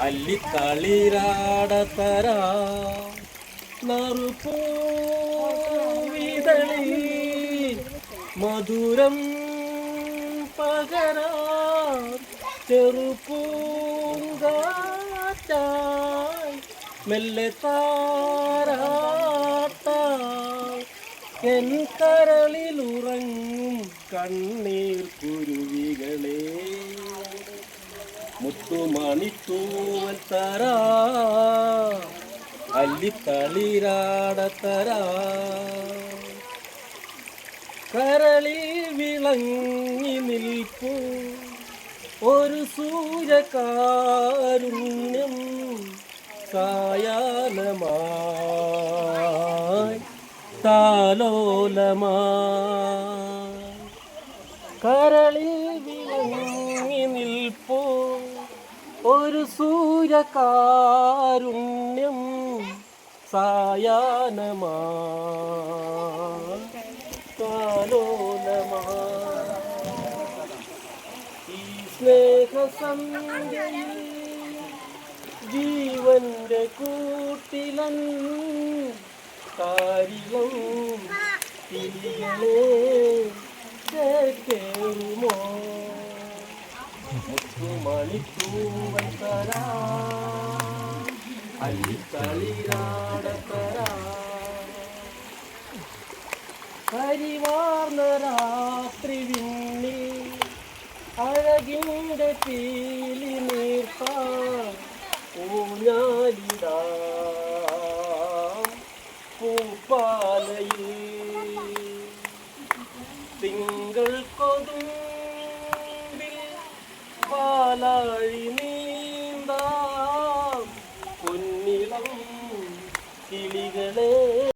അല്ലിത്തളിരാടത്തര നറുപോവിതളി മധുരം പകരാ. ചെറുപൂങ്കാറ്റായി മെല്ലെ താരാട്ടായി. എൻ കരളിലുറങ്ങും കണ്ണീർ കുരുവികളെ. മുത്തുമണിത്തൂവൽ തരാ. അല്ലിത്തളിരാടത്തരാ കരളിൽ വിളങ്ങി നിൽപ്പൂ. ഒരു സൂര്യകാരുണ്യം സായാലമായി താലോലമായി. കരളിൽ വിളങ്ങി നിൽപ്പൂ ഒരു സൂര്യകാരുണ്യം സായാഹ്നമായി താലോലമായി ഈ സ്നേഹസന്ധ്യയിൽ ജീവന്റെ കൂട്ടിലൻ കാരിയം കിളികളെ ചേക്കേറുമോ മുത്തുമണിത്തൂവൻ തരാ അല്ലിത്തളിരാടത്തരാ കരിവാർന്ന രാത്രി വിണ്ണി അഴകിന്റെ പീലി നീർത്താൻ ഊഞ്ഞാലിടാം പൂപ്പാലയിൽ തിങ്കൾ കൊതുമ്പിൽ പാലാഴി